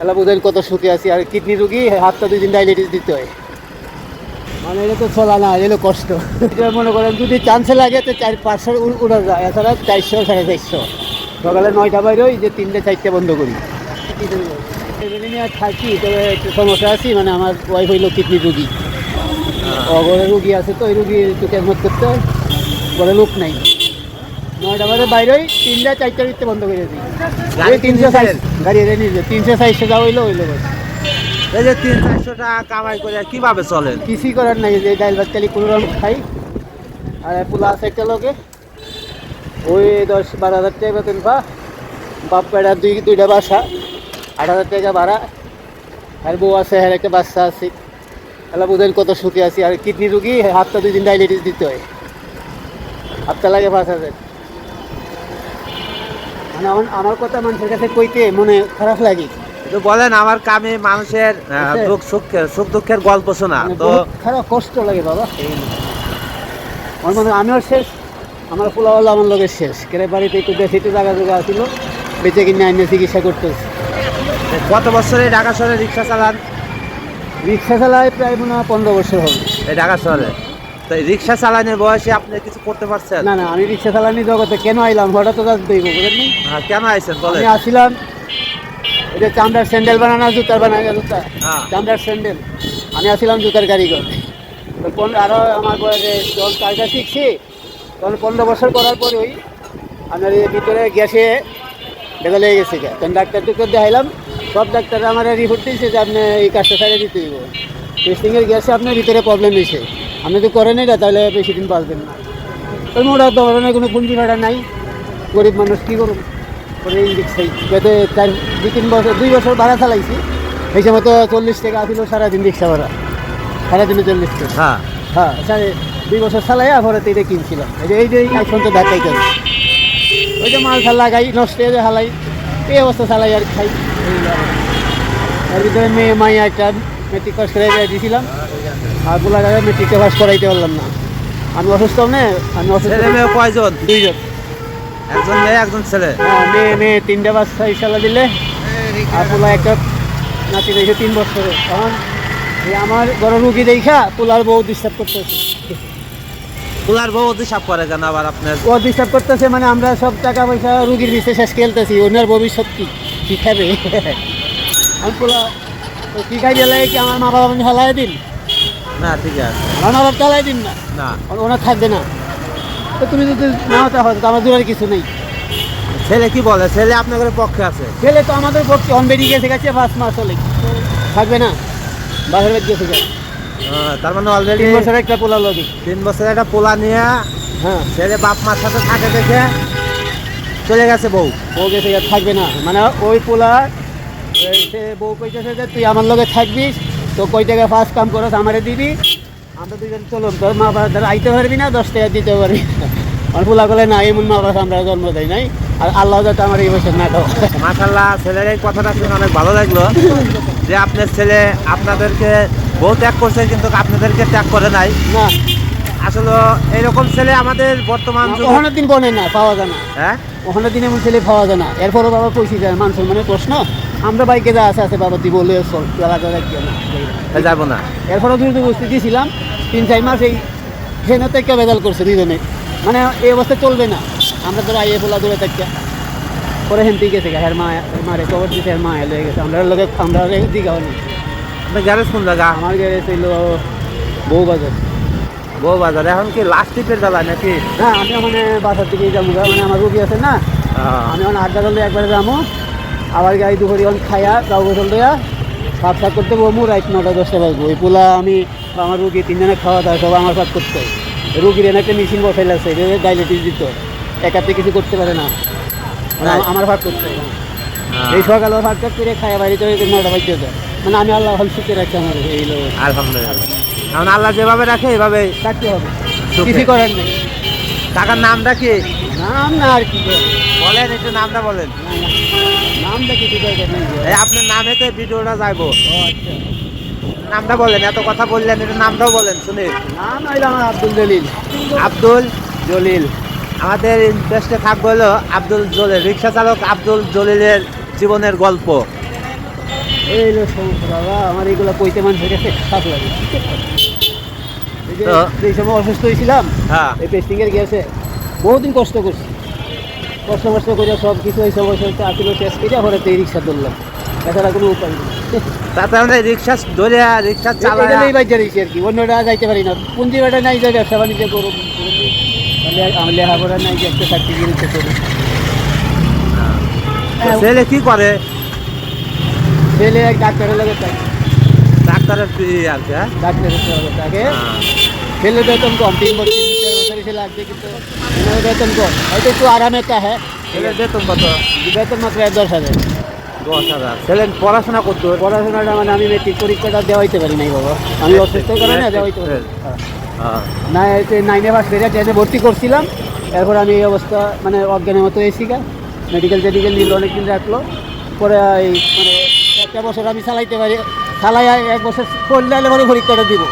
তাহলে বোধহয় কত সুখে আছি। আর কিডনি রুগী হাতটা দুই দিন ডায়ালিটিস দিতে হয়। মানে এটা তো চলা না এলো কষ্ট। এটা মনে করেন যদি চান্সে লাগে তো চার পাঁচশো উড়া যায় এছাড়া চারশো সাড়ে চারশো। সকালে নয়টা বাইরে ওই যে তিনটে চারটে বন্ধ করি। এমনি নিয়ে আর থাকি তবে একটু সমস্যা আছি মানে আমার ওয়াইফ হইল কিডনি রুগী। অগরে রুগী আছে তো ওই রুগী একটু কেমত করতে হয়। বলে লোক নাই। নয়টা বাজে বাইরে ওই তিনটা চারটা দিতে বন্ধ করে দিই। গাড়ি তিনশো? সাইজ গাড়ি তিনশো সাইজটা যা হইল হইল বাস। এই যে তিন চারশো টাকা কামাই করে কীভাবে চলেন? কিছুই করার নাই যে ডাইল ভাত খালি কোনো রকম খাই। আর পোলা আছে একটা লোকে। ওই দশ বারো হাজার টাকা বেতন পা। বাপ বেড়া দুই দুইটা বাসা আট হাজার টাকা ভাড়া। আর বউ আছে হ্যাঁ একটা বাচ্চা আছে। তাহলে বোধহয় কত সুখে আছি। আর কিডনি রুগী হাতটা দুই দিন ডায়ালিটিস দিতে হয়। হাতটা লাগে পাঁচ হাজার। আমার- আমার কথা মানুষের কাছে কইতে মনে খারাপ লাগে। তো বলেন আমার কামে মানুষের দুঃখ সুখের সুখ দুঃখের গল্প শোনা। মানে তো খারাপ কষ্ট লাগে বাবা। আমার মনে আমিও শেষ আমার পোলাওয়ালা আমার লোকের শেষ। কেরে বাড়িতে একটু বেশি একটু জায়গা জায়গা ছিল বেঁচে কিনে আইনে চিকিৎসা করতেছে। কত বছরে ঢাকা শহরে রিক্সা চালান? রিক্সা চালায় প্রায় মনে হয় পনেরো বছর হবে। এই ঢাকা শহরে? তো এই রিক্সা চালানোর বয়সে আপনি কিছু করতে পারছেন? না না আমি রিক্সা চালানি জগতে কেন আইলাম? হঠাৎ তো কাজ দেখব বুঝলেন হ্যাঁ, কেন আইছেন? বলেন। আমি আসছিলাম এটা চামড়ার স্যান্ডেল বানানো জুতার বানানো জুতা হ্যাঁ। চামড়ার স্যান্ডেল। আমি আসছিলাম জুতার কারিগর। তো পন- আরও আমার বয়সে যখন কাজটা শিখছি তখন পনেরো বছর করার পরে ওই আপনার এই ভিতরে গ্যাসে দেখা লেগে গেছে তখন ডাক্তারটুকু দেখাইলাম সব ডাক্তার আমার রিপোর্ট দিয়েছে যে আপনি এই কাজটা সাইডে দিতে দিব টেস্টিংয়ের গ্যাসে আপনার ভিতরে প্রবলেম হয়েছে। আপনি তো করেন এটা তাহলে বেশি দিন বাঁচবেন না। ওই মোটা ধরনের কোনো পুঁজি ভাড়া নাই। গরিব মানুষ কী করুন? করে ইঞ্জেকশন যাতে চার দুই তিন বছর দুই বছর ভাড়া চালাইছি। সেই সময় তো চল্লিশ টাকা আসিল সারাদিন রিক্সা ভাড়া। সারাদিনে চল্লিশ টাকা। হ্যাঁ। হ্যাঁ সাড়ে দুই বছর চালাই তো এটা কিনছিলাম। এই যে এই যে এখন তো ঢাকাই করে ওই যে মাল খাল লাগাই নষ্ট হয়ে যায় হালাই। এই অবস্থা চালাই আর খাই। আর। ভিতরে মেয়ে মাইয়া একটা মেট্রিক পাস করে দিয়েছিলাম আর গোলাঘাটে মেট্রিকটা পাস করাইতে পারলাম না। আমি অসুস্থ না আমি অসুস্থ ছেলে মেয়ে কয়জন? দুইজন। একজন মেয়ে একজন ছেলে? হ্যাঁ মেয়ে মেয়ে তিনটা বাচ্চা ইশালা দিলে। আর পোলা একটা নাতি দেখে তিন বছরের। তখন এই আমার বড় রুগী দেখা পোলার বউ ডিস্টার্ব করতেছে। কুলার বউ হিসাব করে কেন আবার আপনার? ও ডিস্টার্ব করতেছে মানে আমরা সব টাকা পয়সা রুগীর বিষয়ে শেষ খেলতেছি ওনার ভবিষ্যৎ কি? কি খাবে? আমি পোলা তো কি খাই গেলে কি আমার মা বাবা আপনি হালাই দিন? না ঠিক আছে। মা চালাই দিন না। না। ওনার থাকবে না। তো তুমি যদি না হতে হয় তো আমার দূরের কিছু নেই। ছেলে কি বলে? ছেলে আপনাদের পক্ষে আছে। ছেলে তো আমাদের পক্ষে অন বেরিয়ে গেছে গেছে পাঁচ মাস হলে। থাকবে না। বাঘের বাদ গেছে গেছে তার মানে অলরেডি তিন বছর একটা পোলা লগে তিন বছর একটা পোলা নিয়ে হ্যাঁ। ছেলে বাপ মার সাথে থাকে দেখে চলে গেছে বউ। ও গেছে থাকবে না। মানে ওই পোলা সে বউ কইতেছে যে তুই আমার লগে থাকবি তো কই টাকা ফার্স্ট কাম করো আমারে দিবি? আমরা দুজন চলুন তোর মা বাবা ধর আইতে পারবি না? দশ টাকা দিতে পারবি। আমার পোলা বলে না এমন মা বাবা আমরা জন্ম দেয় নাই। আর আল্লাহ যাতে আমার এই বছর না খাও মাশাল্লাহ ছেলের এই কথাটা শুনে অনেক ভালো লাগল যে আপনার ছেলে আপনাদেরকে বহু ত্যাগ করছে কিন্তু আপনাদেরকে ত্যাগ করে নাই। না। আসলে এরকম ছেলে আমাদের বর্তমান যুগে ওখানে দিন বনে না পাওয়া যায় না। হ্যাঁ? ওখানে দিনে এমন ছেলে পাওয়া যায় না। এরপরও বাবা পয়সা যায় মানুষ মানে প্রশ্ন আমরা বাইকে যা আছে আছে বাবা দিব বলে চল না যাব না। এরপরও দুই বসতে দিয়েছিলাম তিন চার মাস এই ট্রেনে থেকে বেদাল করছে দুজনে মানে এই অবস্থা চলবে না। আমরা তো আইয়ে বলা দূরে থেকে পরে হেনতে গেছে হ্যার মা মারে কবর দিতে হ্যার মা এলে গেছে। আমরা লোকে আমরা দিঘা হলি গ্যারেজ কোন জায়গা? আমার গেছে ছিল বউ বাজার। বউ বাজার এখন কি লাস্ট টিপের বেলা নাকি? হ্যাঁ আমি মানে বাসার দিকে যাব মানে আমার রুগী আছে না। আমি এখন আড্ডা দলে একবারে যাব। আবার গাড়ি দুপুরি এখন খাইয়া গাও গোসল দেয়া সাফ সাফ করতে বমু রাইট নটা দশটা বাজবো। ওই পোলা আমি আমার রুগী তিনজনে খাওয়া দাওয়া সব আমার সাথ করতে। হয় রুগীর এনে একটা মেশিন বসাই লাগছে ডায়ালিটিস দিত। একাতে কিছু করতে পারে না। মানে আমার ভাগ করতে হয় এই সকালে ভাগ করে খাইয়া বাড়িতে ওই নটা বাজতে মানে আমি আল্লাহ হল শিখে রাখছি আমার এই আলহামদুলিল্লাহ। এখন আল্লাহ যেভাবে রাখে এভাবে থাকতে হবে। কিছু করার নেই। টাকার নামটা কি? নাম না আর কি বলেন একটু নামটা বলেন। নামটা কিছু এই আপনার নামে তো ভিডিওটা যাইবো। আচ্ছা। নামটা বলেন এত কথা বললেন একটু নামটাও বলেন শুনি। নাম আমার আব্দুল জলিল। আব্দুল জলিল। আমাদের ইন্টারেস্টে থাকবে হলো আব্দুল জলিল রিক্সা চালক আব্দুল জলিলের জীবনের গল্প। এই সমস্যা বাবা আমার এইগুলো কইতে কাছে খারাপ এই সময় অসুস্থ হয়েছিলাম হ্যাঁ। এই পেস্টিংয়ের গেছে বহুদিন কষ্ট করছি। কষ্ট মষ্ট করে সব কিছু এই সময় আসিল শেষ করে পরে তো এই রিক্সা ধরলাম। এছাড়া কোনো উপায় নেই। তাতে আমরা রিক্সা ধরে রিক্সা চালাই আর কি অন্যটা যাইতে পারি না। পুঞ্জি বেটা নাই ব্যবসা বাণিজ্য লেখাপড়া নাই যে একটা সার্টিফিকেট করুন ছেলে কি করে? ছেলে ডাক্তারের লগে থাকে ই আর কি হ্যাঁ? হ্যাঁ। ছেলে বেতন কম তিন বছর লাগছে কিন্তু। বেতন কম হয়তো একটু আরামে হ্যাঁ? ছেলের বেতন কত বেতন মাত্র এক দশ হাজার। দশ হাজার। ছেলে পড়াশোনা করতো পড়াশোনাটা মানে আমি মেট্রিক পরীক্ষাটা দেওয়াইতে পারি নাই বাবা। আমি অসুস্থ কারণে দেওয়াইতে পারি না। হ্যাঁ। না এতে নাইনে পাস ট্রেনে ভর্তি করছিলাম। এরপর আমি এই অবস্থা মানে অজ্ঞানের মতো এসি গা মেডিকেল টেডিকেল নিল অনেকদিন রাখল। পরে এই মানে একটা বছর আমি চালাইতে পারি চালাই এক বছর করলে পরে পরীক্ষাটা দিব।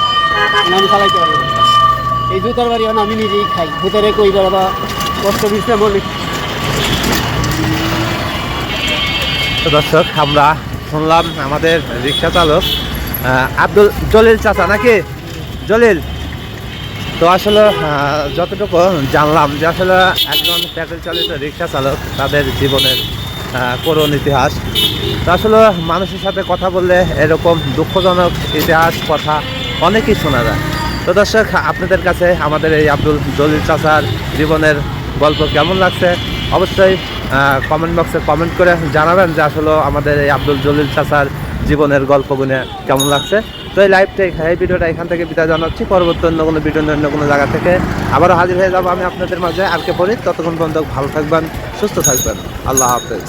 মানে আমি চালাইতে পারি না। এই জুতার বাড়ি আমি নিজেই খাই। ভূতারে কই বা কষ্ট অনেক তো দর্শক, আমরা শুনলাম আমাদের রিক্সা চালক আব্দুল জলিল চাচা নাকি? জলিল, তো আসলে যতটুকু জানলাম যে আসলে একজন প্যাডেল চালিত রিক্সা চালক তাদের জীবনের করুণ ইতিহাস। আসলে মানুষের সাথে কথা বললে এরকম দুঃখজনক ইতিহাস, কথা অনেকই শোনা যায়। তো দর্শক, আপনাদের কাছে আমাদের এই আব্দুল জলিল চাচার জীবনের গল্প কেমন লাগছে? অবশ্যই কমেন্ট বক্সে কমেন্ট করে জানাবেন যে আসলে আমাদের এই আব্দুল জলিল চাচার জীবনের গল্পগুলো কেমন লাগছে। তো এই লাইভটা এই ভিডিওটা এখান থেকে বিদায় জানাচ্ছি। পরবর্তী অন্য কোনো ভিডিও, অন্য কোনো জায়গা থেকে আবারও হাজির হয়ে যাব আমি আপনাদের মাঝে। আজকে পড়ি, ততক্ষণ পর্যন্ত ভালো থাকবেন, সুস্থ থাকবেন। আল্লাহ হাফেজ।